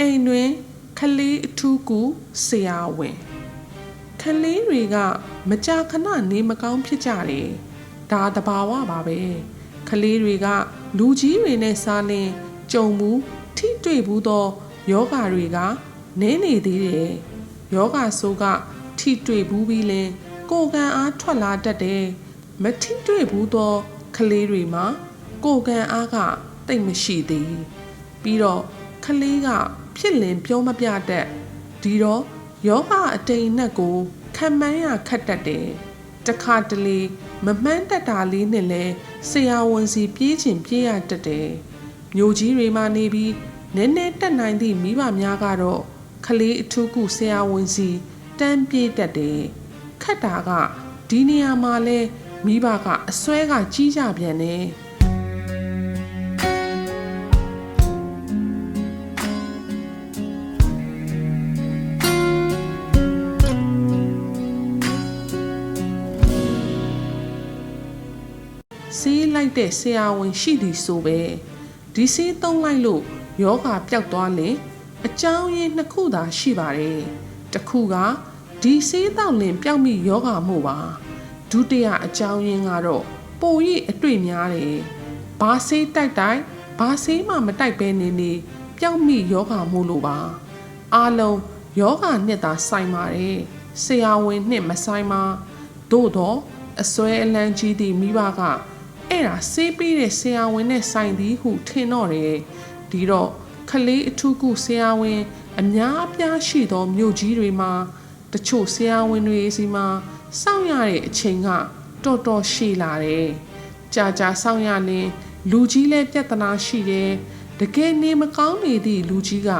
အိမ်တွင်ခလေးအထူးကူဆရာဝန်ခလေးတွေကမကြာခဏနေမကောင်းဖြစ်ကြတယ်ဒါတဘာဝပါပဲခလေးတွေကလူကြီးတွေနဲ့စားလင်းကြုံမှုထိတွေ့ဘူးသောယောဂါတွေက နည်းနေသေးတယ်ယောဂါဆိုးကထိတွေ့ဘူးပြီးလင်ကိုယ်ကံအားထွက်လာတတ်တယ်မထိတွေ့ဘူးသောခလေးတွေမှာကိုယ်ကံအားကတိတ်မရှိသေးပြီးတော့ခလေးက ဖြစ်လင်ပြောမပြတတ်ဒီတော့ယောဂအတိမ်နဲ့ကိုခံမှန်းရခက်တတ်တယ်တခါတလေမမှန်းတတ်တာလေးနဲ့လဲဆရာဝန်စီပြေးချင်ပြေးရတတ်တယ်မျိုးကြီးတွေမှာနေပြီးနည်းနည်းတက်နိုင်သည့်မိဘများကတော့ခလေးအထူးကုဆရာဝန်စီတန်းပြေးတတ်တယ်ခက်တာကဒီနေရာမှာလဲမိဘကအစွဲကကြီးကြပြန်တယ် လိုက်တဲ့ဆရာဝန်ရှိသည်ဆိုပဲဒီဆေးသုံးလိုက်လို့ယောဂပျောက်သွားလင်အကြောင်းရင်းနှစ်ခုသာရှိပါတယ်တစ်ခုကဒီဆေးတောက်လင်ပျောက်မိယောဂမှုပါဒုတိယအကြောင်းရင်းကတော့ပိုရိအတွေ့များတယ်ဘာဆေးတိုက်တိုက်ဘာဆေးမှမတိုက်ပဲနေနေပျောက်မိယောဂမှုလို့ပါအားလုံးယောဂနှစ်သာဆိုင်ပါတယ်ဆရာဝန်နှစ်မဆိုင်ပါသို့တော့အစွဲအလန်းကြီးသည့်မိဘက အဲ့ဒါဆေးပေးတဲ့ဆရာဝန်နဲ့ဆိုင်သည်ဟုထင်တော့တယ်ဒီတော့ခလေးအထူးကုဆရာဝန်အများအပြားရှိသောမြို့ကြီးတွေမှာတချို့ဆရာဝန်တွေစီမှာစောင့်ရတဲ့အချိန်ကတော်တော်ရှည်လာတယ်ကြာကြာစောင့်ရရင်လူကြီးလည်းပြဿနာရှိတယ်တကယ်နေမကောင်းနေသည့်လူကြီးက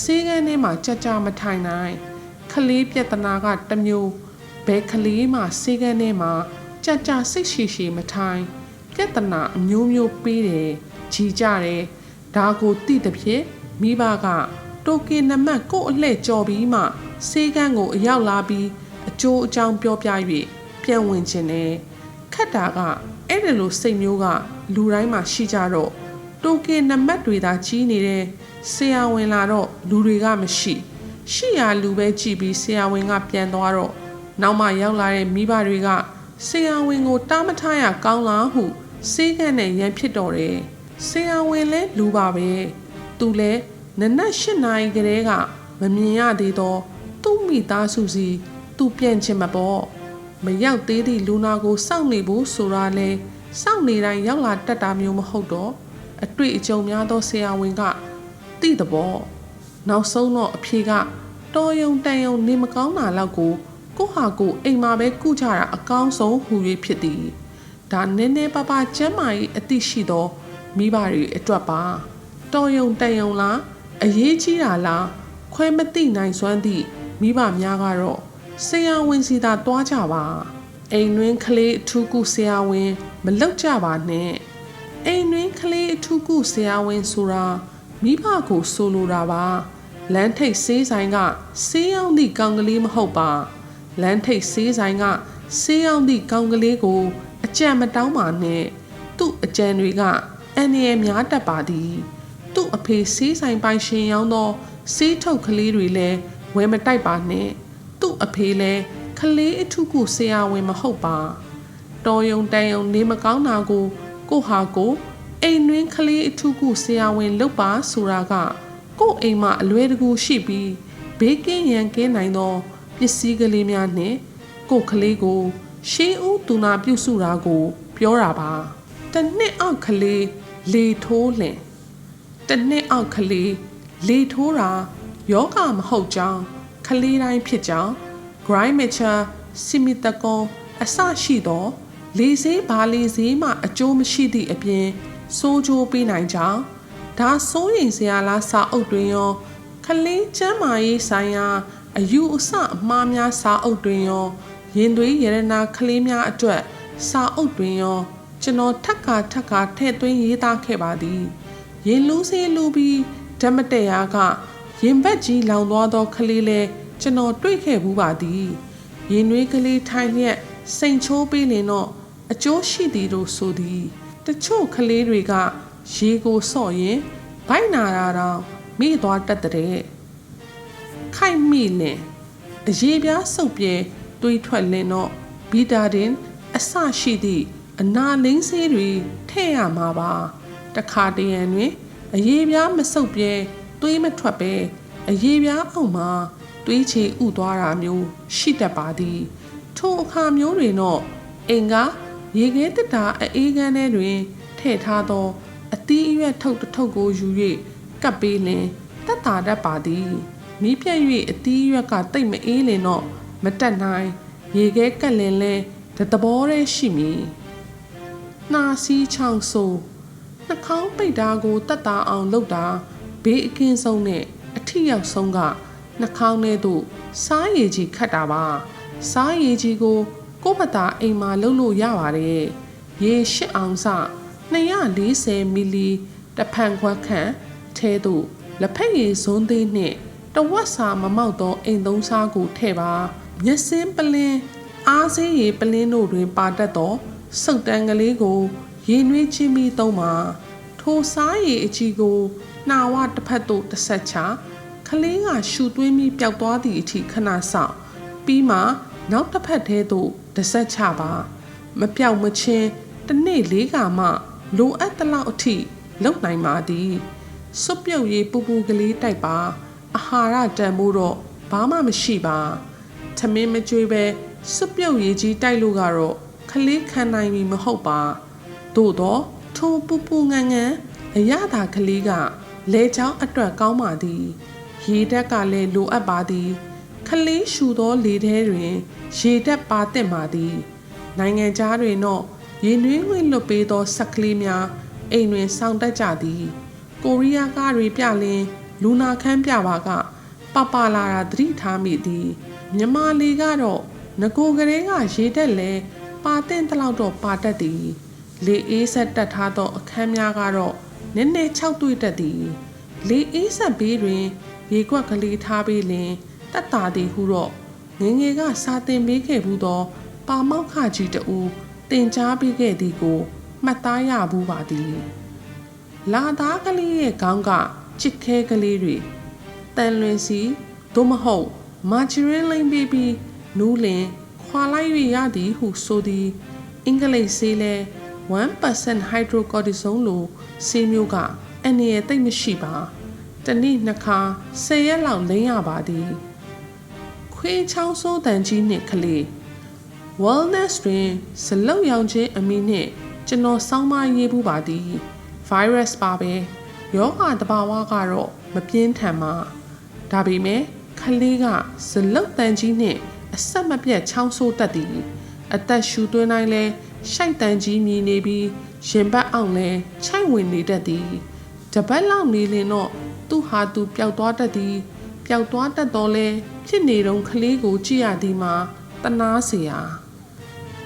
ဆေးကန်းထဲမှာကြာကြာမထိုင်နိုင်ခလေးပြဿနာကတစ်မျိုးဘယ်ခလေးမှဆေးကန်းထဲမှာကြာကြာစိတ်ရှည်ရှည်မထိုင် ပြဿနာအမျိုးမျိုးပေးတယ်ကြီးကြတယ်ဒါကိုသိတဲ့ဖြင့်မိဘကတိုကင်နံပါတ်ကိုအလှည့်ကြော်ပြီးမှစေကန်းကိုအရောက်လာပြီးအကျိုးအကြောင်းပြောပြ၍ပြန်ဝင်ခြင်းနဲ့ခက်တာကအဲ့ဒီလိုစိတ်မျိုးကလူတိုင်းမှာရှိကြတော့တိုကင်နံပါတ်တွေသာကြီးနေတဲ့ဆရာဝန်လာတော့လူတွေကမရှိ ရှိရလူပဲကြည့်ပြီးဆရာဝန်ကပြန်သွားတော့နောက်မှရောက်လာတဲ့မိဘတွေက ဆရာဝန်ကိုတားမထားရကောင်းလားဟုစေးကန်းနဲ့ရန်ဖြစ်တော့တယ်ဆရာဝန်လဲလူပါပဲသူလဲနနက်၈နာရီကလေးကမမြင်ရသေးတော့သူ့မိသားစုစီသူပြန်ချင်မပေါ့မရောက်သေးသည့်လူနာကိုစောင့်နေဖို့ဆိုတာလဲစောင့်နေတိုင်းရောက်လာတတ်တာမျိုးမဟုတ်တော့အတွေ့အကြုံများသောဆရာဝန်ကသိတဲ့ပေါ့နောက်ဆုံးတော့အဖြေကတော်ယုံတန်ယုံနေမကောင်းတာလောက်ကို ကိုဟာကိုအိမ်မှာပဲကုကြတာအကောင်းဆုံးဟူ၍ဖြစ်သည်ဒါနည်းနည်းပါးပါးကျမ်းမာရေးအသိရှိသောမိဘတွေအတွက်ပါတော်ယုံတန်ယုံလားအရေးကြီးတာလားခွဲမသိနိုင်စွမ်းသည့်မိဘများကတော့ဆရာဝန်စီသာတွားကြပါအိမ်တွင်ကလေးအထူးကုဆရာဝန်မလောက်ကြပါနဲ့အိမ်တွင်ကလေးအထူးကုဆရာဝန်ဆိုတာမိဘကိုဆိုလိုတာပါလမ်းထိပ်ဆေးဆိုင်ကဆေးရောက်သည့်ကောင်ကလေးမဟုတ်ပါ လမ်းထိပ်ဆေးဆိုင်ကဆေးရောက်သည့်ကောင်ကလေးကို အကြံမတောင်းပါနဲ့သူ့အကြံတွေကအန်ရများတတ်ပါသည် သူ့အဖေဆေးဆိုင်ပိုင်ရှင်ရောင်းသောဆေးထုတ်ကလေးတွေလည်းဝယ်မတိုက်ပါနဲ့သူ့အဖေလည်းကလေးအထုခုဆရာဝန်မဟုတ်ပါတော်ယုံတန်ယုံနေမကောင်းတာကို ကိုဟာကိုအိမ်တွင်းကလေးအထုခုဆရာဝန်လုပ်ပါဆိုတာကကို့အိမ်မှာအလွဲတကူရှိပြီးဘေးကင်းရန်ကင်းနိုင်သော ပစ္စည်းကလေးများနဲ့ကို့ကလေးကို ရှေးဦးသူနာပြုစုတာကို ပြောတာပါတနှစ်အောက်ကလေးလေထိုးလင်တနှစ်အောက်ကလေးလေထိုးတာယောဂမဟုတ်ကြောင်းကလေးတိုင်းဖြစ်ကြောင်း grind mature စီမီတကွန်အစရှိသောလေစေးဘာလေစေးမှအကျိုးမရှိသည့်အပြင်စိုးကျိုးပေးနိုင်ကြောင်းဒါစိုးရင်စရာလားစာအုပ်တွင်ရောခလေးကျမ်းမာရေးဆိုင်ရာ အယူအဆအမှားများစာအုပ်တွင်ရောရင်သွေးရတနာကလေးများအတွက်စာအုပ်တွင်ရော ကျွန်တော်ထက်ခါထက်ခါထည့်သွင်းရေးသားခဲ့ပါသည် ရင်လူးစေးလူပြီးဓမ္မတရားကရင်ဘက်ကြီးလောင်သွားသောကလေးလဲကျွန်တော်တွေ့ခဲ့ဘူးပါသည်ရင်နွေးကလေးထိုင်လျက်စိန်ချိုးပေးလင်တော့အကျိုးရှိသည်လို့ဆိုသည်တချို့ကလေးတွေကရေကိုစော့ရင်ဗိုက်နာတာတော့မိသွားတတ်တဲ့ ခိုက်မိလင်အရေးပြားစုပ်ပြဲတွေးထွက်လင်တော့ဘီတာဒင် အဆရှိသည့်အနာလိမ့်ဆေးတွေထည့်ရမှာပါတခါတရံတွင်အရေးပြားမစုပ်ပြဲတွေးမထွက်ပဲအရေးပြားအောက်မှာတွေးချေဥသွားတာမျိုးရှိတတ်ပါသည်ထိုအခါမျိုးတွင်တော့အင်ကရေခဲတက်တာအေးကန်းထဲတွင်ထည့်ထားသော အသီးအရွက်ထုတ်တစ်ထုပ်ကိုယူ၍ကပ်ပေးလင်တက်တာတတ်ပါသည် မီးပြတ်၍အသီးအရွက်ကတိတ်မအေးလင်တော့မတက်နိုင်ရေခဲကက်လင်လဲတသဘောတည်းရှိမည်နှာစီးချောင်းဆိုးနှာခေါင်းပိတ်တာကိုတက်တာအောင်လုပ်တာဘေးအကင်းဆုံးနဲ့အထီရောက်ဆုံးကနှာခေါင်းထဲသို့စားရည်ကြီးခတ်တာပါစားရည်ကြီးကို ကိုယ့်မသာအိမ်မှာလုပ်လို့ရပါတယ်ရေရှစ်အောင်စ240မီလီတစ်ဖန်ခွက်ခန့်ထဲသို့လက်ဖက်ရည်ဇွန်းသေးနှင့် တဝက်စာမမောက်သောအိမ်သုံးစားကိုထည့်ပါမျက်စင်းပလင်းအားစေးရည်ပလင်းတို့တွင်ပါတတ်သောစုတ်တန်းကလေးကိုရေနွေးချင်းပြီးသုံးပါထိုစားရည်အကြီးကိုနှာဝတစ်ဖက်သို့တစ်ဆက်ချခလေးကရှူသွင်းပြီးပျောက်သွားသည့်အထိခဏဆောက်ပြီးမှနောက်တစ်ဖက်ထဲသို့တစ်ဆက်ချပါ မပြောက်မချင်းတစ်နေ့လေးကမှလိုအပ်သလောက်အထိလုံနိုင်ပါသည်စွပ်ပြုတ်ရည်ပူပူကလေးတိုက်ပါ အာဟာရတန်ဖို့တော့ဘာမှမရှိပါသမင်းမကြွေးပဲစွပ်ပြုတ်ရည်ကြီးတိုက်လို့ကတော့ခလေးခံနိုင်ပြီမဟုတ်ပါသို့တော့ထိုပူပူငန်းငန်းအရသာကလေးကလဲချောင်းအတွက်ကောင်းပါသည်ရေတက်ကလည်းလိုအပ်ပါသည်ခလေးရှူသောလေထဲတွင် ရေတက်ပါတက်ပါသည်နိုင်ငံသားတွင်တော့ရေနွေးဝင်လွတ်ပေးသောဆက်ကလေးများအိမ်တွင်စောင့်တက်ကြသည်ကိုရီးယားကားတွေပြလင် လူနာခန်းပြပါကပပလာတာသတိထားမိသည်မြမလီကတော့ငကိုကလေးကရေတက်လဲပါတဲ့တလောက်တော့ပါတတ်သည် လေအေးဆက်တက်ထားသောအခန်းများကတော့နည်းနည်း၆တွေ့တတ်သည် လေအေးဆက်ဘေးတွင်ရေကွက်ကလေးထားပေးလင်တက်တာသည်ဟုတော့ငငယ်ကစာတင်ပေးခဲ့ဘူးသော ပါမောက်ခကြီးတူတင် जा ပေးခဲ့သည်ကိုမှတ်သားရဘူးပါသည် လာသားကလေးရဲ့ခေါင်းက ချစ်ခဲကလေးတွေတန်လွင်စီသို့မဟုတ်မာချရင်းလိမ့်ပြီးပြီးနူးလင်ခွာလိုက်၍ရသည်ဟုဆိုသည်အင်္ဂလိပ်ဆေးလဲ1% hydrocortisone လိုဆေးမျိုးကအန်ရတိတ်မရှိပါတနေ့နှစ်ခါ10ရက်လောက်လိမ့်ရပါသည်ခွေးချောင်းစိုးတန်ကြီးနှင့်ကလေး wellness တွင်ဇလုတ်ရောင်ခြင်းအမီနှင့်ကျွန်တော်စောင်းမရေးဘူးပါသည် virus ပါပဲ ယောဂတဘာဝကတော့မပြင်းထန်ပါဒါပေမဲ့ခလေးကဇလုတ်တန်ကြီးနှင့်အဆက်မပြတ်ချောင်းဆိုးတတ်သည်အသက်ရှူသွင်းတိုင်းလဲရှိုက်တန်ကြီးမြည်နေပြီးရင်ဘတ်အောင်လဲခြိုက်ဝင်နေတတ်သည်တပတ်လောက်နေလင်တော့သူ့ဟာသူပျောက်သွားတတ်သည်ပျောက်သွားတတ်တော့လဲဖြစ်နေတော့ခလေးကိုကြည့်ရသည်မှာတနာเสีย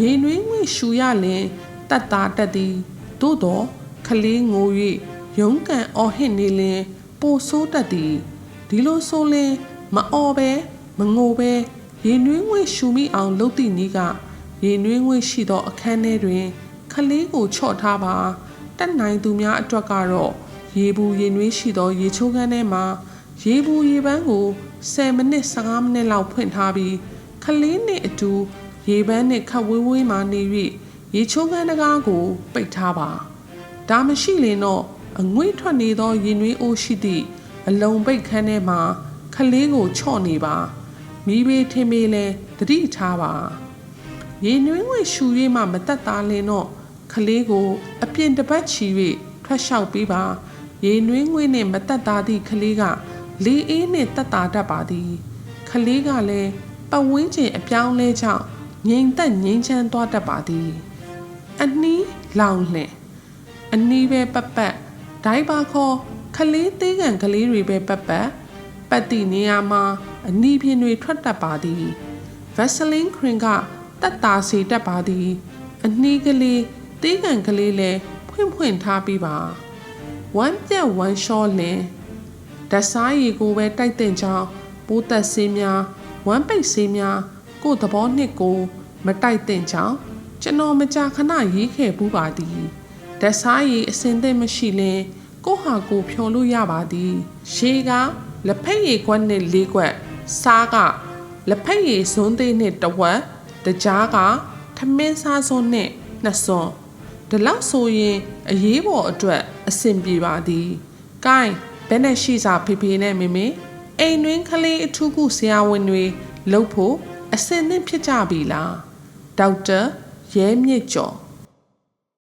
ရေနွေးငွေရှူရလင်တတ်တာတတ်သည်သို့တော့ခလေးငို၍ ရုံးကန်အော်ဟစ်နေလင်ပိုဆိုးတတ်သည်ဒီလိုဆိုလင်မအော်ပဲမငိုပဲရေနွေးငွေရှူမိအောင်လုပ်သည့်နည်းကရေနွေးငွေရှိသောအခန်းထဲတွင်ခလေးကိုချော့ထားပါတက်နိုင်သူများအတွက်ကတော့ရေဘူးရေနွေးရှိသောရေချိုးခန်းထဲမှာရေဘူးရေပန်းကို10မိနစ်15မိနစ်လောက်ဖွင့်ထားပြီးခလေးနှင့်အတူရေပန်းနှင့်ခတ်ဝေးဝေးမှနေ၍ရေချိုးခန်းတကားကို ပိတ်ထားပါဒါမရှိရင်တော့ အငွေ့ထွက်နေသောရေနွေးအိုးရှိသည့်အလုံးပိတ်ခန်းထဲမှာခလေးကိုချော့နေပါမိဘေးထင်းမေးလဲတတိထားပါရေနွေးငွေရှူ၍မှမတက်သားလင်းတော့ခလေးကို အပြင်တပတ်ချီ၍ထွက်လျှောက်ပေးပါရေနွေးငွေနှင့်မတက်သားသည့်ခလေးကလေအေးနှင့်တက်တာတတ်ပါသည်ခလေးကလည်းပတ်ဝန်းကျင်အပြောင်းလဲကြောင့်ငြိမ်သက်ငြိမ်ချမ်းသွားတတ်ပါသည် အနီးလောင်လှင်အနီးပဲပတ်ပတ် ဒိုင်ပါခေါ်ခလေးသေးကန်ကလေးတွေပဲပတ်ပတ်ပတ်တီနေရာမှာအနီးပြင်းတွေထွက်တတ်ပါသည်ဗက်ဆလင်းခရင်ကတက်တာစီတတ်ပါသည် အနီးကလေးသေးကန်ကလေးလည်းဖွင့်ဖွင့်ထားပြီးပါဝမ်းပြက်ဝမ်းလျှောလင်ဓာတ်စားရည်ကိုပဲတိုက်တဲ့ကြောင်းပိုးသက်ဆေးများဝမ်းပိတ်ဆေးများကိုသဘောနှစ်ကို မတိုက်တဲ့ကြောင်းကျွန်တော်မကြာခဏရေးခဲ့ဘူးပါသည် ဓာတ်စားရည်အစင်သိမရှိလင်ကိုဟာကိုဖြော်လို့ရပါသည်ရေကလက်ဖက်ရည်ခွက်နဲ့လေးခွက်စားကလက်ဖက်ရည်ဇွန်းသေးနဲ့တစ်ဝက်တကြားကထမင်းစားစွန်းနဲ့နှစ်စွန်းဒီလောက်ဆိုရင်အရေးပေါ်အတွက်အဆင်ပြေပါသည်။ကိုင်းဘယ်နဲ့ရှိစားဖေဖေနဲ့မေမေအိမ်တွင်းကလေးအထူးကုဆရာဝန်တွေလှုပ်ဖို့အဆင်သင့်ဖြစ်ကြပြီလားဒေါက်တာရဲမြင့်ကျော်